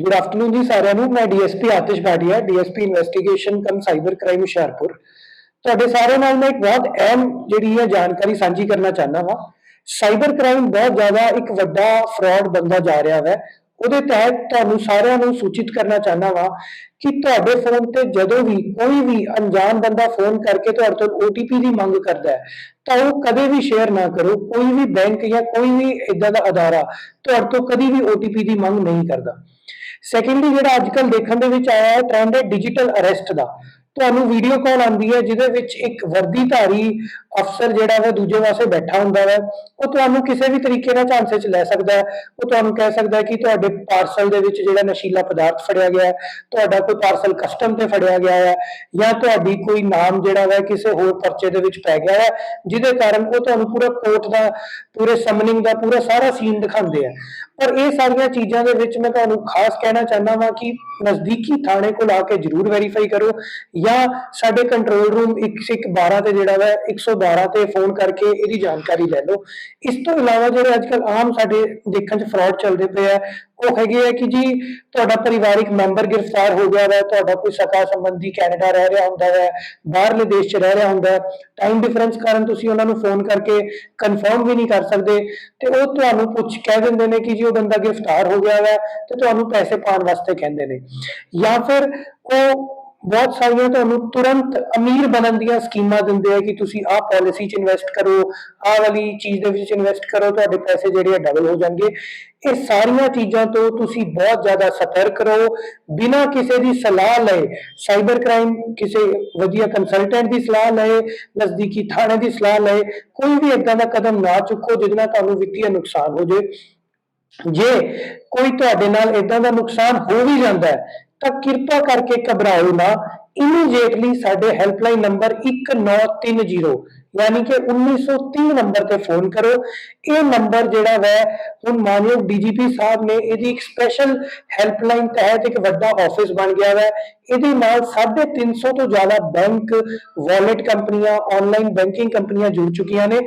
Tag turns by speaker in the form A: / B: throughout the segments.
A: Good afternoon ਜੀ ਸਾਰਿਆਂ ਨੂੰ। ਮੈਂ D S P Atish Bhatia D S P investigation cum cyber crime Hoshiarpur. ਤੁਹਾਡੇ ਸਾਰਿਆਂ ਨਾਲ ਮੈਂ ਇੱਕ ਬਹੁਤ ਅਹਿਮ ਜਿਹੜੀ ਹੈ ਜਾਣਕਾਰੀ ਸਾਂਝੀ ਕਰਨਾ ਚਾਹੁੰਦਾ ਹਾਂ ਸਾਈਬਰ ਕ੍ਰਾਈਮ ਬਹੁਤ ਜ਼ਿਆਦਾ ਇੱਕ ਵੱਡਾ ਫਰਾਡ ਬੰਦਾ ਜਾ ਰਿਹਾ ਹੈ ਉਹਦੇ ਤਹਿਤ ਤੁਹਾਨੂੰ ਸਾਰਿਆਂ ਨੂੰ ਸੂਚਿਤ ਕਰਨਾ ਚਾਹੁੰਦਾ ਹਾਂ ਕਿ ਤੁਹਾਡੇ ਫੋਨ ਤੇ ਜਦੋਂ ਵੀ ਕੋਈ ਵੀ ਅਣਜਾਣ ਬੰਦਾ ਫੋਨ ਕਰਕੇ ਤੁਹਾਡੇ ਤੋਂ OTP ਦੀ ਮੰਗ ਕਰਦਾ ਹੈ, ਤਾਂ ਉਹ ਕਦੇ ਵੀ ਸ਼ੇਅਰ ਨਾ ਕਰੋ। ਕੋਈ ਵੀ ਬੈਂਕ ਜਾਂ ਕੋਈ ਵੀ ਇਦਾਂ ਦਾ ਅਦਾਰਾ ਤੁਹਾਡੇ ਤੋਂ ਕਦੀ ਵੀ OTP ਦੀ ਮੰਗ ਨਹੀਂ ਕਰਦਾ। ਸੈਕੰਡਲੀ ਜਿਹੜਾ ਅੱਜ ਕੱਲ ਦੇਖਣ ਦੇ ਵਿੱਚ ਆਇਆ ਹੈ ਟ੍ਰੈਂਡ ਹੈ ਡਿਜੀਟਲ ਅਰੈਸਟ ਦਾ। ਤੁਹਾਨੂੰ ਵੀਡੀਓ ਕਾਲ ਆਉਂਦੀ ਹੈ, ਜਿਹਦੇ ਵਿੱਚ ਇੱਕ ਵਰਦੀਧਾਰੀ ਅਫਸਰ ਜਿਹੜਾ ਹੈ ਦੂਜੇ ਪਾਸੇ ਬੈਠਾ ਹੁੰਦਾ ਹੈ ਉਹ ਤੁਹਾਨੂੰ ਕਿਸੇ ਵੀ ਤਰੀਕੇ ਨਾਲ ਝਾਂਸੇ 'ਚ ਲੈ ਸਕਦਾ ਹੈ। ਉਹ ਤੁਹਾਨੂੰ ਕਹਿ ਸਕਦਾ ਹੈ ਕਿ ਤੁਹਾਡੇ ਪਾਰਸਲ ਦੇ ਵਿੱਚ ਜਿਹੜਾ ਨਸ਼ੀਲਾ ਪਦਾਰਥ ਫੜਿਆ ਗਿਆ ਹੈ, ਤੁਹਾਡਾ ਕੋਈ ਪਾਰਸਲ ਕਸਟਮ ਤੇ ਫੜਿਆ ਗਿਆ ਹੈ ਜਾਂ ਤੁਹਾਡੀ ਕੋਈ ਨਾਮ ਜਿਹੜਾ ਹੈ ਕਿਸੇ ਹੋਰ ਪਰਚੇ ਦੇ ਵਿੱਚ ਪੈ ਗਿਆ ਹੈ, ਜਿਹਦੇ ਕਾਰਨ ਉਹ ਤੁਹਾਨੂੰ ਪੂਰਾ ਕੋਰਟ ਦਾ, ਪੂਰੇ ਸਮਨਿੰਗ ਦਾ ਪੂਰਾ ਸਾਰਾ ਸੀਨ ਦਿਖਾਉਂਦੇ ਆ। ਪਰ ਇਹ ਸਾਰੀਆਂ ਚੀਜ਼ਾਂ ਦੇ ਵਿੱਚ ਮੈਂ ਤੁਹਾਨੂੰ ਖਾਸ ਕਹਿਣਾ ਚਾਹੁੰਦਾ ਵਾਂ ਕਿ ਨਜ਼ਦੀਕੀ ਥਾਣੇ ਕੋਲ ਆ ਕੇ ਜਰੂਰ ਵੈਰੀਫਾਈ ਕਰੋ। ਜਾਂ ਸਾਡੇ ਕੰਟਰੋਲ ਰੂਮ 112 ਤੇ ਜਿਹੜਾ ਹੈ 112 ਤੇ ਫੋਨ ਕਰਕੇ ਇਹਦੀ ਜਾਣਕਾਰੀ ਲੈ ਲਓ। ਇਸ ਤੋਂ ਇਲਾਵਾ ਜਿਹੜੇ ਅੱਜਕੱਲ ਆਮ ਸਾਡੇ ਦੇਖਣ 'ਚ ਫਰਾਡ ਚੱਲਦੇ ਪਏ ਆ, ਉਹ ਹੈਗੇ ਆ ਕਿ ਜੀ ਤੁਹਾਡਾ ਪਰਿਵਾਰਿਕ ਮੈਂਬਰ ਗ੍ਰਿਫਤਾਰ ਹੋ ਗਿਆ ਹੈ ਤੁਹਾਡਾ ਕੋਈ ਸਕਾ ਸੰਬੰਧੀ ਕੈਨੇਡਾ ਰਹਿ ਰਿਹਾ ਹੁੰਦਾ ਹੈ ਬਾਹਰਲੇ ਦੇਸ਼ 'ਚ ਰਹਿ ਰਿਹਾ ਹੁੰਦਾ ਹੈ ਟਾਈਮ ਡਿਫਰੈਂਸ ਕਾਰਨ ਤੁਸੀਂ ਉਹਨਾਂ ਨੂੰ ਫੋਨ ਕਰਕੇ ਕਨਫਰਮ ਵੀ ਨਹੀਂ ਕਰ ਸਕਦੇ ਤੇ ਉਹ ਤੁਹਾਨੂੰ ਪੁੱਛ, ਕਹਿ ਦਿੰਦੇ ਨੇ ਕਿ ਜੀ ਉਹ ਬੰਦਾ ਗ੍ਰਿਫਤਾਰ ਹੋ ਗਿਆ ਹੈ ਤੇ ਤੁਹਾਨੂੰ ਪੈਸੇ ਪਾਉਣ ਵਾਸਤੇ ਕਹਿੰਦੇ ਨੇ। ਜਾਂ ਫਿਰ ਉਹ ਬਹੁਤ ਸਾਰੀਆਂ ਤੁਹਾਨੂੰ ਤੁਰੰਤ ਅਮੀਰ ਬਣਨ ਦੀਆਂ ਸਕੀਮਾਂ ਦਿੰਦੇ ਆ ਕਿ ਤੁਸੀਂ ਆਹ ਪਾਲਿਸੀ 'ਚ ਇਨਵੈਸਟ ਕਰੋ, ਆਹ ਵਾਲੀ ਚੀਜ਼ ਦੇ ਵਿੱਚ ਇਨਵੈਸਟ ਕਰੋ, ਤੁਹਾਡੇ ਪੈਸੇ ਜਿਹੜੇ ਆ ਡਬਲ ਹੋ ਜਾਣਗੇ। ਇਹ ਸਾਰੀਆਂ ਚੀਜ਼ਾਂ ਤੋਂ ਤੁਸੀਂ ਬਹੁਤ ਜ਼ਿਆਦਾ ਸਤਰਕ ਰਹੋ। ਬਿਨਾਂ ਕਿਸੇ ਦੀ ਸਲਾਹ ਲਏ ਸਾਈਬਰ ਕ੍ਰਾਈਮ ਕਿਸੇ ਵਧੀਆ ਕੰਸਲਟੈਂਟ ਦੀ ਸਲਾਹ ਲਏ, ਨਜ਼ਦੀਕੀ ਥਾਣੇ ਦੀ ਸਲਾਹ ਲਏ, ਕੋਈ ਵੀ ਇਦਾਂ ਦਾ ਕਦਮ ਨਾ ਚੁੱਕੋ ਜਿਹਦੇ ਨਾਲ ਤੁਹਾਨੂੰ ਵਿੱਤੀ ਨੁਕਸਾਨ ਹੋ ਜਾਏ ਜੇ ਕੋਈ ਤੁਹਾਡੇ ਨਾਲ ਇਦਾਂ ਦਾ ਨੁਕਸਾਨ ਹੋ ਵੀ ਜਾਂਦਾ ਹੈ ਤਾਂ ਕਿਰਪਾ ਕਰਕੇ ਘਬਰਾਓ ਨਾ। ਇਮੀਡੀਏਟਲੀ ਸਾਡੇ ਹੈਲਪਲਾਈਨ ਨੰਬਰ 1930 ਯਾਨੀ ਕਿ 1930 ਨੰਬਰ ਤੇ ਫੋਨ ਕਰੋ। ਇਹ ਨੰਬਰ ਜਿਹੜਾ ਵੈ, ਹੁਣ ਮਾਨਯੋਗ ਡੀਜੀਪੀ ਸਾਹਿਬ ਨੇ, ਇਹਦੀ ਇੱਕ ਸਪੈਸ਼ਲ ਹੈਲਪਲਾਈਨ ਤਹਿਤ ਇੱਕ ਵੱਡਾ ਆਫਿਸ ਬਣ ਗਿਆ ਹੈ ਇਹਦੇ ਨਾਲ 350 ਤੋਂ ਜ਼ਿਆਦਾ ਬੈਂਕ ਵਾਲਟ ਕੰਪਨੀਆਂ ਆਨਲਾਈਨ ਬੈਂਕਿੰਗ ਕੰਪਨੀਆਂ ਜੁੜ ਚੁੱਕੀਆਂ ਨੇ।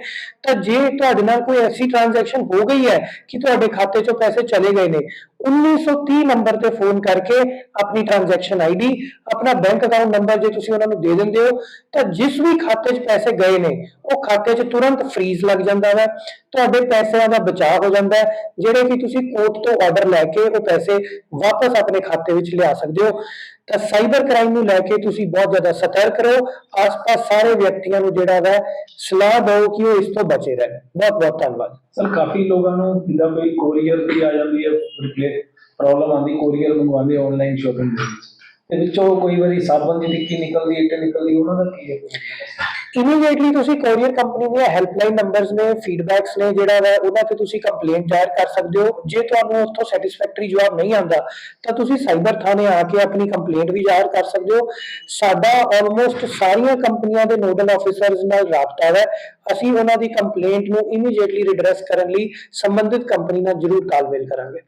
A: ਤਾਂ ਜੇ ਤੁਹਾਡੇ ਨਾਲ ਕੋਈ ਐਸੀ ਟ੍ਰਾਂਜੈਕਸ਼ਨ ਹੋ ਗਈ ਹੈ ਕਿ ਤੁਹਾਡੇ ਖਾਤੇ 'ਚੋਂ ਪੈਸੇ ਚਲੇ ਗਏ ਨੇ 1930 ਨੰਬਰ ਤੇ ਫੋਨ ਕਰਕੇ ਆਪਣੀ ਟ੍ਰਾਂਜੈਕਸ਼ਨ ਆਈਡੀ ਆਪਣਾ ਬੈਂਕ ਅਕਾਊਂਟ ਨੰਬਰ ਜੇ ਤੁਸੀਂ ਉਹਨਾਂ ਨੂੰ ਦੇ ਦਿੰਦੇ ਹੋ, ਤਾਂ ਜਿਸ ਵੀ ਖਾਤੇ 'ਚ ਪੈਸੇ ਗਏ ਨੇ, ਉਹ ਖਾਤੇ 'ਚ ਤੁਰੰਤ ਫ੍ਰੀਜ਼ ਲੱਗ ਜਾਂਦਾ ਹੈ। ਤੁਹਾਡੇ ਪੈਸਿਆਂ ਦਾ ਬਚਾਅ ਹੋ ਜਾਂਦਾ ਹੈ, ਜਿਹੜੇ ਕਿ ਤੁਸੀਂ ਕੋਰਟ ਤੋਂ ਆਰਡਰ ਲੈ ਕੇ ਉਹ ਪੈਸੇ ਵਾਪਸ ਆਪਣੇ ਖਾਤੇ ਵਿੱਚ ਲਿਆ ਸਕਦੇ ਹੋ। ਤਾਂ ਸਾਈਬਰ ਕ੍ਰਾਈਮ ਨੂੰ ਲੈ ਕੇ ਤੁਸੀਂ ਬਹੁਤ ਜ਼ਿਆਦਾ ਸਤਰਕ ਰਹੋ। ਆਸ-ਪਾਸ ਸਾਰੇ ਵਿਅਕਤੀਆਂ ਨੂੰ ਜਿਹੜਾ ਹੈ ਸਲਾਹ ਦਿਓ ਕਿ ਉਹ ਇਸ ਤੋਂ ਬਚੇ ਰਹਿਣ। ਬਹੁਤ ਬਹੁਤ ਧੰਨਵਾਦ।
B: ਸਰ, ਕਾਫੀ ਲੋਕਾਂ ਨੂੰ ਜਿੱਦਾਂ ਕੋਈ ਕੋਰੀਅਰ ਦੀ ਆ ਜਾਂਦੀ ਹੈ ਰਿਪਲੇ ਪ੍ਰੋਬਲਮ ਆਉਂਦੀ ਕੋਰੀਅਰ ਮੰਗਵਾਉਂਦੇ ਆਨਲਾਈਨ ਸ਼ਾਪਿੰਗ ਦੇ ਵਿੱਚ। ਤੇ ਵਿੱਚੋਂ ਕੋਈ ਵਾਰੀ ਸਾਬਣ ਦੀ ਟਿੱਕੀ ਨਿਕਲਦੀ, ਇੱਟ ਨਿਕਲਦੀ, ਉਹਨਾਂ ਦਾ ਕੀ ਹੈ?
A: ਇਮੀਡੀਏਟਲੀ ਤੁਸੀਂ ਕੋਰੀਅਰ ਕੰਪਨੀ ਦੀਆਂ ਹੈਲਪਲਾਈਨ ਨੰਬਰਸ ਨੇ ਫੀਡਬੈਕਸ ਨੇ ਜਿਹੜਾ ਹੈ ਉਹਨਾਂ ਤੇ ਤੁਸੀਂ ਕੰਪਲੇਂਟ ਦਾਇਰ ਕਰ ਸਕਦੇ ਹੋ। ਜੇ ਤੁਹਾਨੂੰ ਉੱਥੋਂ ਸੈਟੀਸਫੈਕਟਰੀ ਜਵਾਬ ਨਹੀਂ ਆਉਂਦਾ, ਤਾਂ ਤੁਸੀਂ ਸਾਈਬਰ ਥਾਣੇ ਆ ਕੇ ਆਪਣੀ ਕੰਪਲੇਂਟ ਵੀ ਦਾਇਰ ਕਰ ਸਕਦੇ ਹੋ। ਸਾਡਾ ਆਲਮੋਸਟ ਸਾਰੀਆਂ ਕੰਪਨੀਆਂ ਦੇ ਨੋਡਲ ਆਫੀਸਰਸ ਨਾਲ ਰਾਬਤਾ ਹੈ। ਅਸੀਂ ਉਹਨਾਂ ਦੀ ਕੰਪਲੇਂਟ ਨੂੰ ਇਮੀਡੀਏਟਲੀ ਰਿਡਰੈਸ ਕਰਨ ਲਈ ਸੰਬੰਧਿਤ ਕੰਪਨੀ ਨਾਲ ਜ਼ਰੂਰ ਤਾਲਮੇਲ ਕਰਾਂਗੇ।